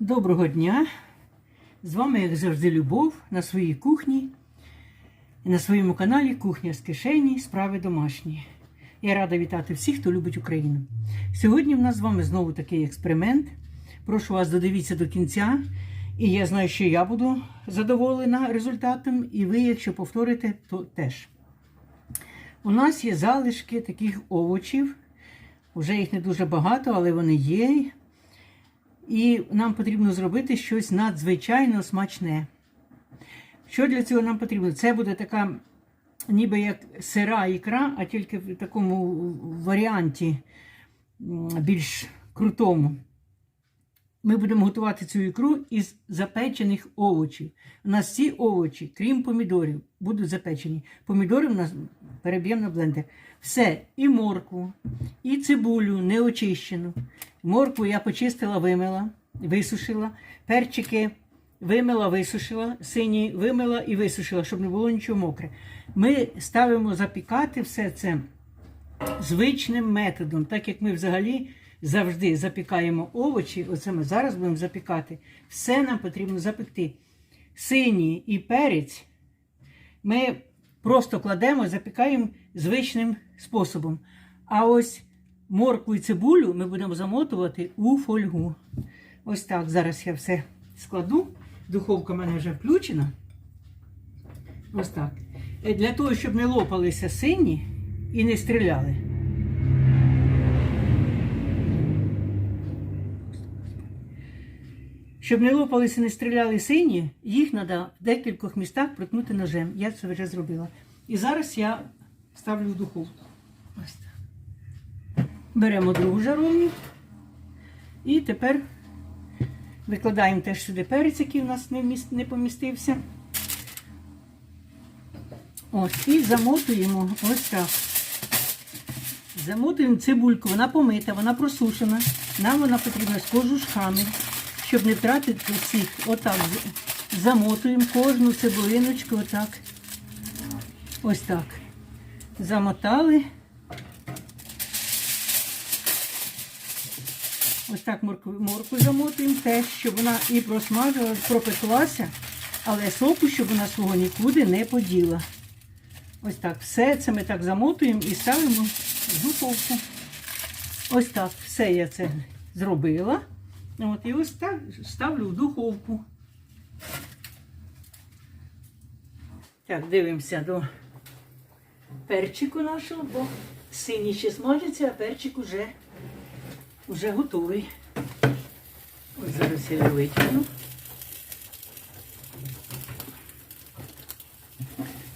Доброго дня! З вами, як завжди, Любов на своїй кухні і на своєму каналі Кухня з кишені Справи домашні. Я рада вітати всіх, хто любить Україну. Сьогодні в нас з вами знову такий експеримент. Прошу вас додивіться до кінця. І я знаю, що я буду задоволена результатом, і ви, якщо повторите, то теж. У нас є залишки таких овочів. Уже їх не дуже багато, але вони є. І нам потрібно зробити щось надзвичайно смачне. Що для цього нам потрібно? Це буде така, ніби як сира ікра, а тільки в такому варіанті більш крутому. Ми будемо готувати цю ікру із запечених овочів. У нас всі овочі, крім помідорів, будуть запечені. Помідори у нас переб'ємо на блендер. Все, і моркву, і цибулю неочищену. Моркву я почистила, вимила, висушила. Перчики вимила, висушила, сині вимила і висушила, щоб не було нічого мокре. Ми ставимо запікати все це звичним методом, так як ми взагалі завжди запікаємо овочі. Оце ми зараз будемо запікати. Все нам потрібно запекти. Синій і перець ми просто кладемо, запікаємо звичним способом. А ось моркву і цибулю ми будемо замотувати у фольгу. Ось так. Зараз я все складу. Духовка в мене вже включена. Ось так. Е, Для того, щоб не лопалися сині і не стріляли. Щоб не лопалися, не стріляли сині, їх треба в декількох містах проткнути ножем. Я це вже зробила. І зараз я ставлю в духовку. Ось так. Беремо другу жаровню. І тепер викладаємо теж сюди перець, який у нас не, не помістився. Ось, і замотуємо ось так. Замотуємо цибульку, вона помита, вона просушена. Нам вона потрібна з кожушками, щоб не втратити всіх. Отак замотуємо кожну цибулиночку, отак. Ось так. Замотали. Ось так моркву, моркву замотуємо теж, щоб вона і просмажилась, пропеклася, але соку, щоб вона свого нікуди не поділа. Ось так. Все це ми так замотуємо і ставимо в духовку. Ось так. Все я це зробила. От, і ось так ставлю в духовку. Так, дивимося до перчику нашого, бо синій ще смажиться, а перчик уже, уже готовий. Ось зараз я його витягну.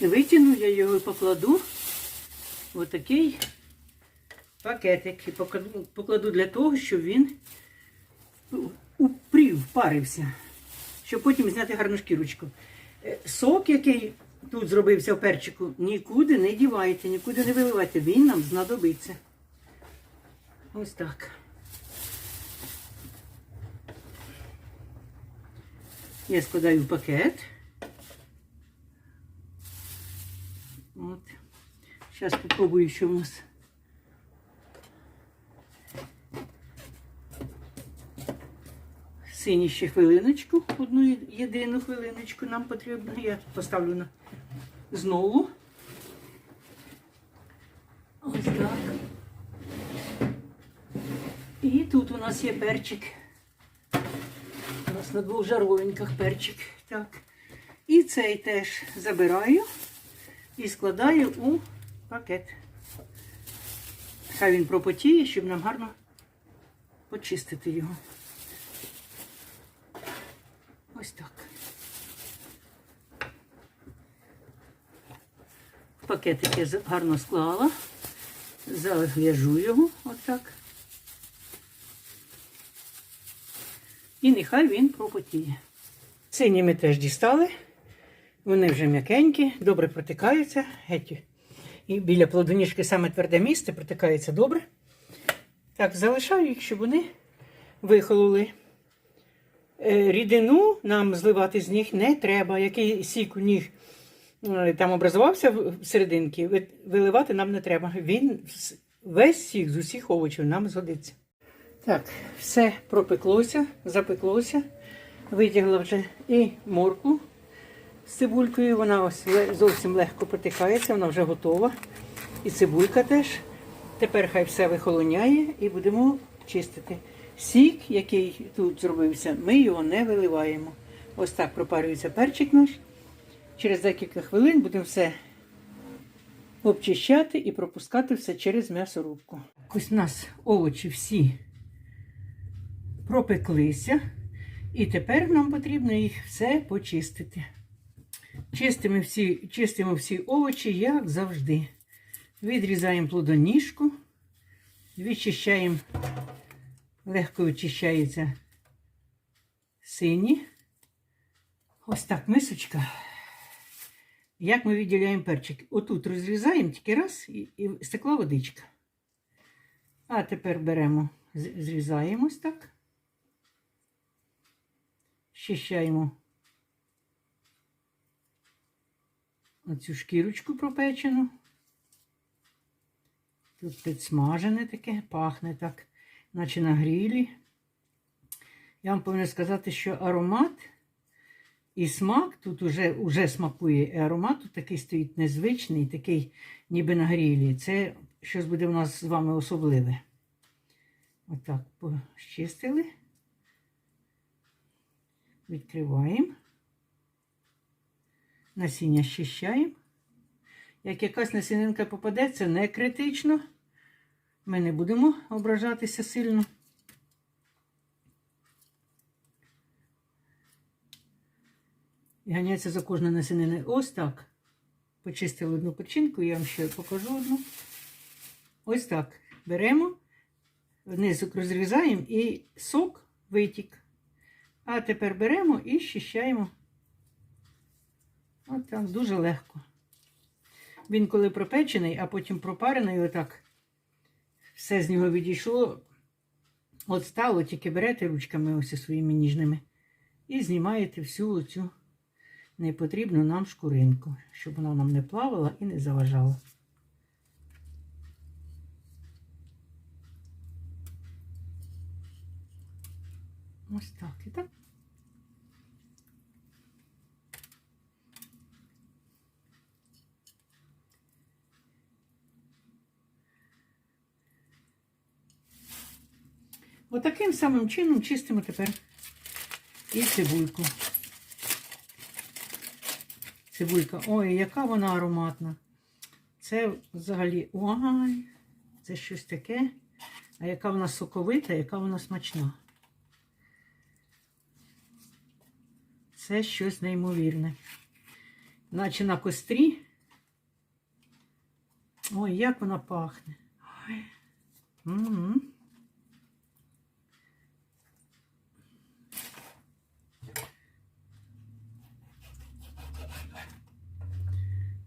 Витягну, я його і покладу в отакий пакетик. І покладу, для того, щоб він упрів, впарився, щоб потім зняти гарну шкірочку. Е, Сок, який тут зробився в перчику, нікуди не дівайте, нікуди не виливайте. Він нам знадобиться. Ось так. Я складаю в пакет. От. Зараз попробую, що в нас. Сині ще хвилиночку, одну єдину хвилиночку нам потрібно. Я поставлю на знову. Ось так. І тут у нас є перчик. Нас на двох жаровинках перчик. Так. І цей теж забираю і складаю у пакет. Хай він пропотіє, щоб нам гарно почистити його. Ось так. Пакетик я гарно склала, зав'яжу його отак. І нехай він пропотіє. Сині ми теж дістали. Вони вже м'якенькі, добре протикаються. Геть. І біля плодоніжки саме тверде місце протикається добре. Так, залишаю їх, щоб вони вихололи. Е, Рідину нам зливати з них не треба. Який сік у них е, там образувався в- виливати нам не треба. Він весь сік з усіх овочів нам згодиться. Так, все пропеклося, запеклося. Витягла вже і моркву з цибулькою. Вона ось зовсім легко протикається, вона вже готова. І цибулька теж. Тепер хай все вихолоняє і будемо чистити. Сік, який тут зробився, ми його не виливаємо. Ось так пропарюється перчик наш. Через декілька хвилин будемо все обчищати і пропускати все через м'ясорубку. Ось у нас овочі всі пропеклися. І тепер нам потрібно їх все почистити. Чистимо всі, чистимо всі овочі, як завжди. Відрізаємо плодоніжку, відчищаємо, легко відчищається сині. Ось так мисочка. Як ми відділяємо перчик? Отут розрізаємо тільки раз і, і стекла водичка. А тепер беремо, зрізаємо ось так. Щищаємо оцю шкірочку пропечену. Тут підсмажене таке, пахне так, наче на грілі. Я вам повинна сказати, що аромат і смак тут уже, уже смакує. Аромат тут такий стоїть незвичний, такий ніби на грілі. Це щось буде в нас з вами особливе. Отак почистили. Відкриваємо. Насіння щищаємо. Як якась насінинка попадеться, не критично. Ми не будемо ображатися сильно. І ганяється за кожне насінини. Ось так. Почистили одну печінку, я вам ще покажу одну. Ось так. Беремо, внизу розрізаємо і сок витік. А тепер беремо і щищаємо. От так, дуже легко. Він коли пропечений, а потім пропарений, отак все з нього відійшло. От стало, тільки берете ручками ось своїми ніжними і знімаєте всю цю непотрібну нам шкуринку, щоб вона нам не плавала і не заважала. Ось так і так. Отаким самим чином чистимо тепер і цибульку. Цибулька. Ой, яка вона ароматна. Це взагалі. Ой, це щось таке. А яка вона соковита, яка вона смачна. Це щось неймовірне. Наче на кострі. Ой, як вона пахне. Ой.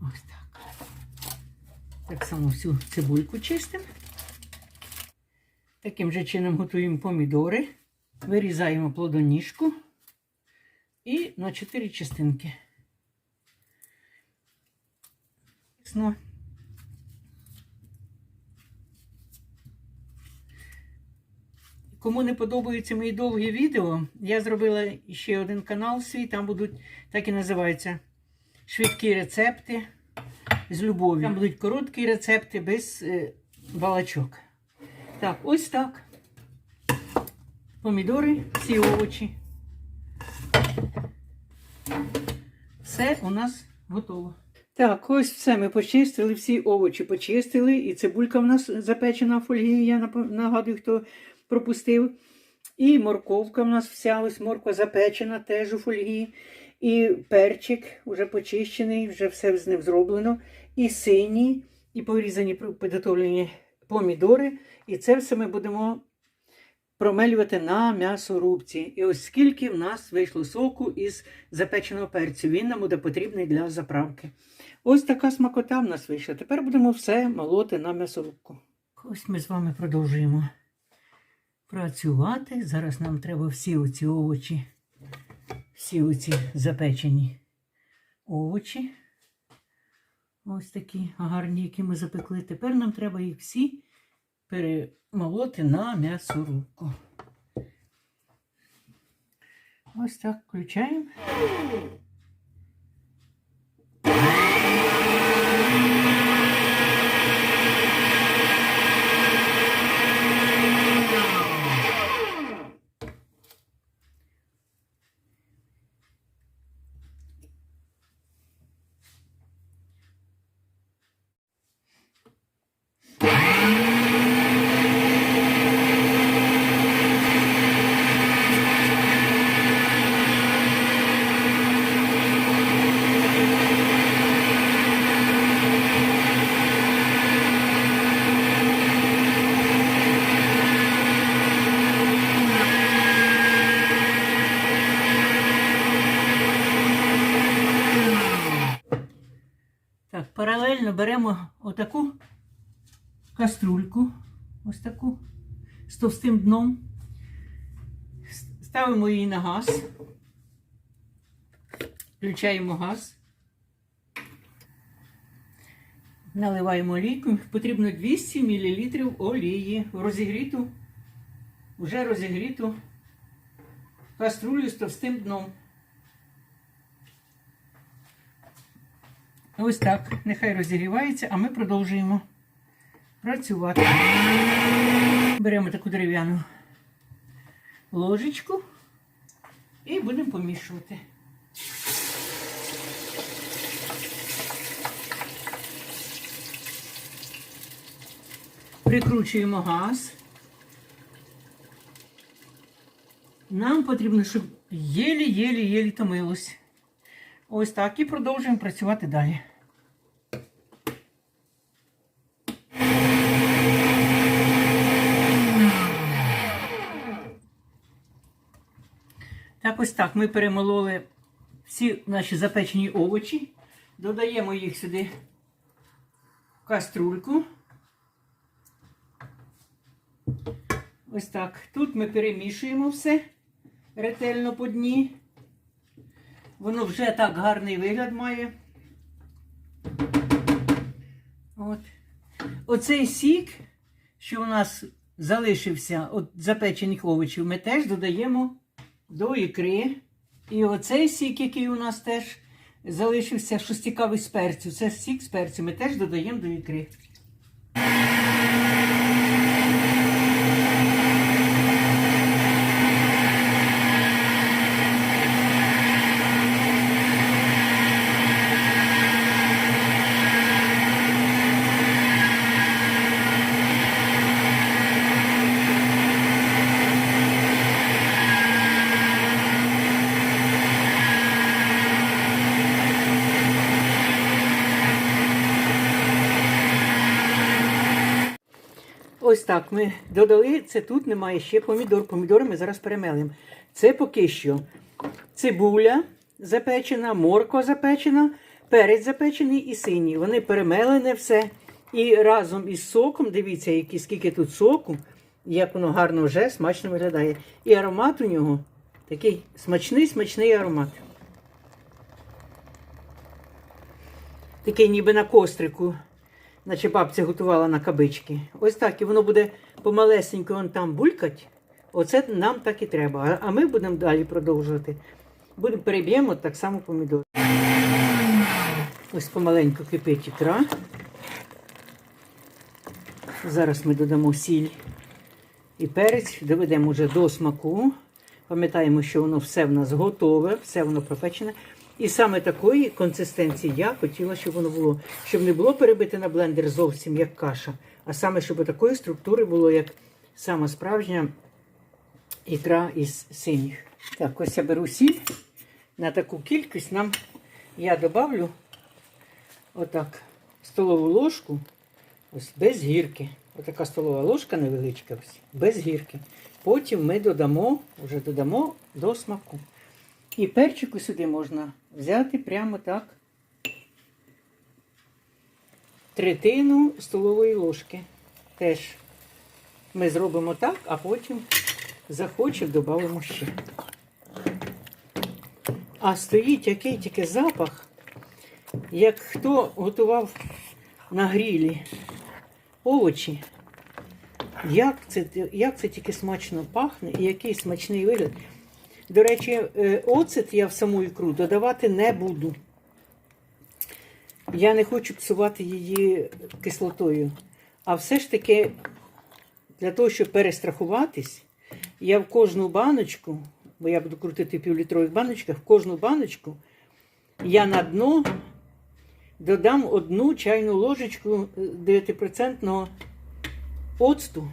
Ось так. Так само всю цибульку чистимо. Таким же чином готуємо помідори. Вирізаємо плодоніжку і на 4 частинки. Кому не подобаються мої довгі відео, я зробила ще один канал свій, там будуть, так і називаються, швидкі рецепти з любов'ю. Там будуть короткі рецепти без е, балачок. Так, ось так. Помідори, всі овочі. Все у нас готово. Так, ось все ми почистили, всі овочі почистили. І цибулька в нас запечена в фольгі, я нагадую, хто пропустив. І морковка в нас вся, ось морква запечена теж у фольгі. І перчик вже почищений, вже все з ним зроблено. І сині, і порізані підготовлені помідори. І це все ми будемо промелювати на м'ясорубці. І ось скільки в нас вийшло соку із запеченого перцю. Він нам буде потрібний для заправки. Ось така смакота в нас вийшла. Тепер будемо все молоти на м'ясорубку. Ось ми з вами продовжуємо працювати. Зараз нам треба всі оці овочі, всі оці запечені овочі. Ось такі гарні, які ми запекли. Тепер нам треба їх всі перемолоти на м'ясорубку. Ось так включаємо. Так, паралельно беремо отаку каструльку, ось таку з товстим дном. Ставимо її на газ. Включаємо газ. Наливаємо олійку. Потрібно 200 мл олії. Розігріту, вже розігріту каструлю з товстим дном. Ось так, нехай розігрівається, а ми продовжуємо працювати. Беремо таку дерев'яну ложечку і будемо помішувати. Прикручуємо газ. Нам потрібно, щоб єлі-єлі-єлі томилось. Ось так і продовжуємо працювати далі. Ось так ми перемололи всі наші запечені овочі, додаємо їх сюди в каструльку. Ось так. Тут ми перемішуємо все ретельно по дні. Воно вже так гарний вигляд має. От. Оцей сік, що у нас залишився від запечених овочів, ми теж додаємо до ікри. І оцей сік, який у нас теж залишився, що цікавий з перцю, це сік з перцю, ми теж додаємо до ікри. Ось так ми додали. Це тут немає ще помідор. Помідори ми зараз перемелимо. Це поки що цибуля запечена, морква запечена, перець запечений і синій. Вони перемелене все. І разом із соком, дивіться, які, скільки тут соку, як воно гарно вже смачно виглядає. І аромат у нього такий смачний, смачний аромат. Такий ніби на кострику наче бабця готувала на кабички. Ось так, і воно буде помалесенько вон там булькать. Оце нам так і треба. А- ми будемо далі продовжувати. Будемо переб'ємо так само помідори. Ось помаленьку кипить ікра. Зараз ми додамо сіль і перець, доведемо вже до смаку. Пам'ятаємо, що воно все в нас готове, все воно пропечене. І саме такої консистенції я хотіла, щоб воно було, щоб не було перебите на блендер зовсім як каша, а саме, щоб такої структури було, як сама справжня ікра із синіх. Так, ось я беру сіль. На таку кількість нам я добавлю отак столову ложку, ось без гірки. Отака столова ложка невеличка, ось, без гірки. Потім ми додамо, вже додамо до смаку. І перчику сюди можна взяти прямо так. Третину столової ложки. Теж ми зробимо так, а потім захочемо, додамо ще. А стоїть який тільки запах, як хто готував на грілі овочі. Як це, як це тільки смачно пахне і який смачний вигляд. До речі, е, оцет я в саму ікру додавати не буду. Я не хочу псувати її кислотою. А все ж таки, для того, щоб перестрахуватись, я в кожну баночку, бо я буду крутити півлітрових баночках, в кожну баночку я на дно додам одну чайну ложечку е, 9% оцту.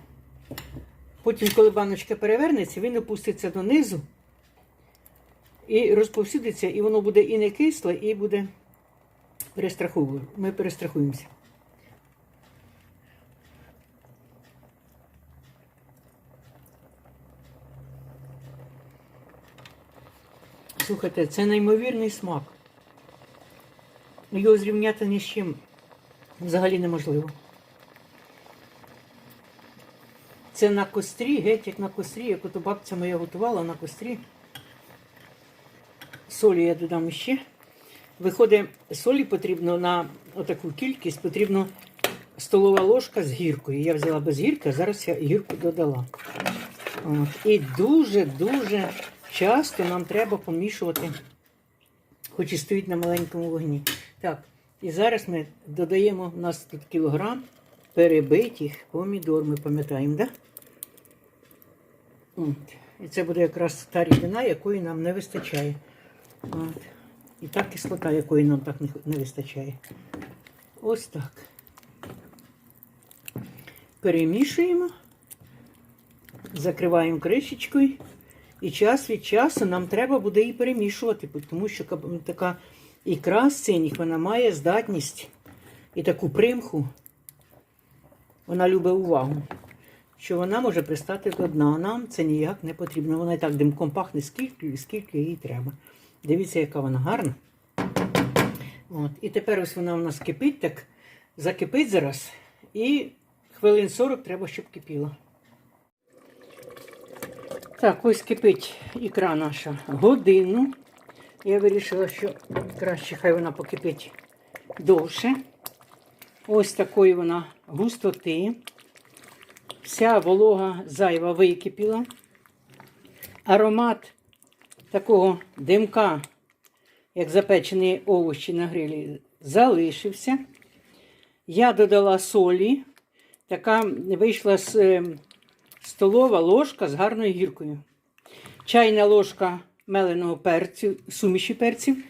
Потім, коли баночка перевернеться, він опуститься донизу і розповсюдиться, і воно буде і не кисле, і буде перестраховую. Ми перестрахуємося. Слухайте, це неймовірний смак. Його зрівняти ні з чим взагалі неможливо. Це на кострі, геть як на кострі, як ото бабця моя готувала на кострі. Солі я додам ще. Виходить, солі потрібно на отаку кількість, потрібно столова ложка з гіркою. Я взяла без гірки, а зараз я гірку додала. От. І дуже-дуже часто нам треба помішувати, хоч і стоїть на маленькому вогні. Так, і зараз ми додаємо, у нас тут кілограм перебитих помідор, ми пам'ятаємо, так? Да? І це буде якраз та рідина, якої нам не вистачає. От. І та кислота, якої нам так не, не вистачає. Ось так. Перемішуємо, закриваємо кришечкою. І час від часу нам треба буде її перемішувати, тому що така ікра з синіх, вона має здатність і таку примху, вона любить увагу, що вона може пристати до дна. Нам це ніяк не потрібно. Вона і так димком пахне скільки, скільки їй треба. Дивіться, яка вона гарна. От. І тепер ось вона у нас кипить, так закипить зараз. І хвилин 40 треба, щоб кипіла. Так, ось кипить ікра наша годину. Я вирішила, що краще хай вона покипить довше. Ось такої вона густоти. Вся волога зайва википіла. Аромат такого димка, як запечені овочі на грилі, залишився. Я додала солі. Така вийшла з е, столова ложка з гарною гіркою. Чайна ложка меленого перцю, суміші перців.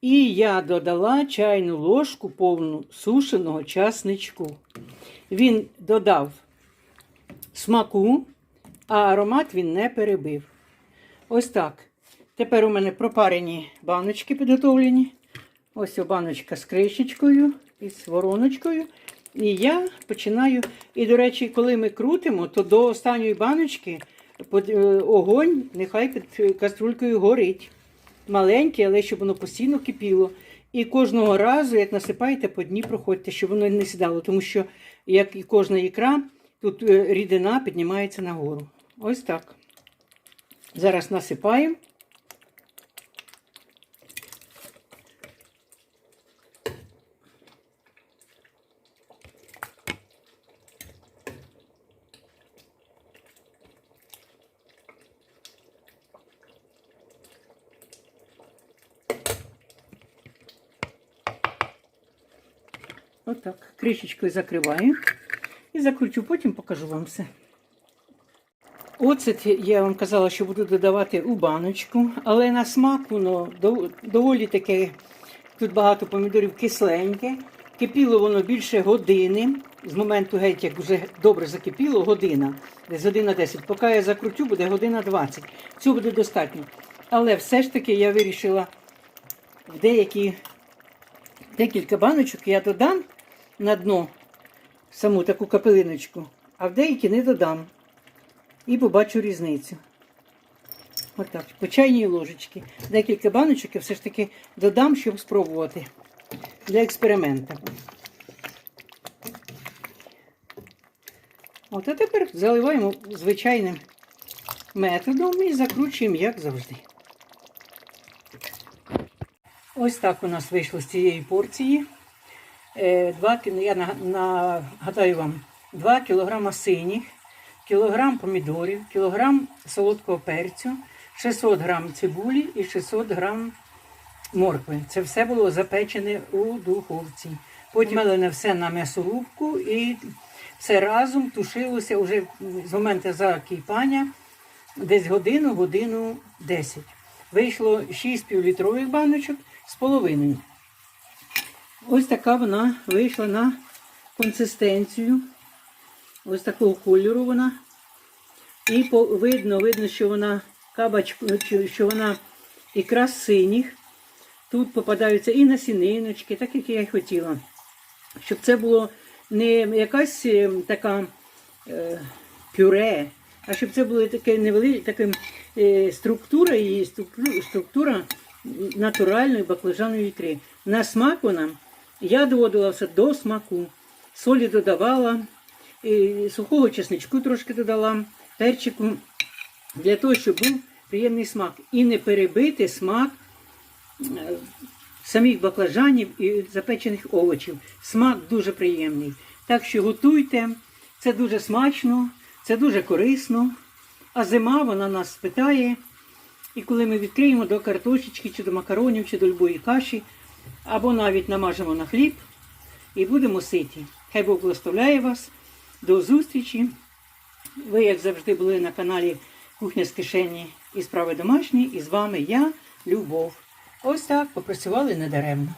І я додала чайну ложку повну сушеного часничку. Він додав смаку, а аромат він не перебив. Ось так. Тепер у мене пропарені баночки підготовлені. Ось баночка з кришечкою і з вороночкою. І я починаю. І, до речі, коли ми крутимо, то до останньої баночки е, огонь нехай під каструлькою горить. Маленький, але щоб воно постійно кипіло. І кожного разу, як насипаєте, по дні проходьте, щоб воно не сідало. Тому що, як і кожна ікра, тут е, рідина піднімається нагору. Ось так. Зараз насипаємо. Отак. Кришечкою закриваю і закручу, потім покажу вам все. Оцет я вам казала, що буду додавати у баночку, але на смак воно доволі таке, тут багато помідорів кисленьке. Кипіло воно більше години. З моменту геть, як вже добре закипіло, година, десь година 10. Поки я закрутю, буде година 20. Цього буде достатньо. Але все ж таки я вирішила в деякі декілька баночок я додам на дно саму таку капелиночку, а в деякі не додам. І побачу різницю. Отак, по чайній ложечці. Декілька баночок я все ж таки додам, щоб спробувати для експерименту. От, а тепер заливаємо звичайним методом і закручуємо, як завжди. Ось так у нас вийшло з цієї порції. Е, Два, я нагадаю вам 2 кг синіх, кілограм помідорів, кілограм солодкого перцю, 600 грам цибулі і 600 грам моркви. Це все було запечене у духовці. Потім мелене все на м'ясорубку і все разом тушилося вже з моменту закипання десь годину, годину 10. Вийшло 6 півлітрових баночок з половиною. Ось така вона вийшла на консистенцію. Ось такого кольору вона. І по, видно, видно, що вона кабачку, що- вона якраз синіх. Тут попадаються і насіниночки, так як я й хотіла. Щоб це було не якась е, така е, пюре, а щоб це було таке невелике, таке е, структура її, структура, структура натуральної баклажаної ікри. На смак вона, я доводила все до смаку. Солі додавала, і сухого чесничку трошки додала, перчику, для того, щоб був приємний смак. І не перебити смак е, самих баклажанів і запечених овочів. Смак дуже приємний. Так що готуйте, це дуже смачно, це дуже корисно. А зима вона нас спитає. І коли ми відкриємо до картошечки, чи до макаронів, чи до любої каші, або навіть намажемо на хліб і будемо ситі. Хай Бог благословляє вас. До зустрічі. Ви, як завжди, були на каналі Кухня з кишені і справи домашні. І з вами я, Любов. Ось так попрацювали недаремно.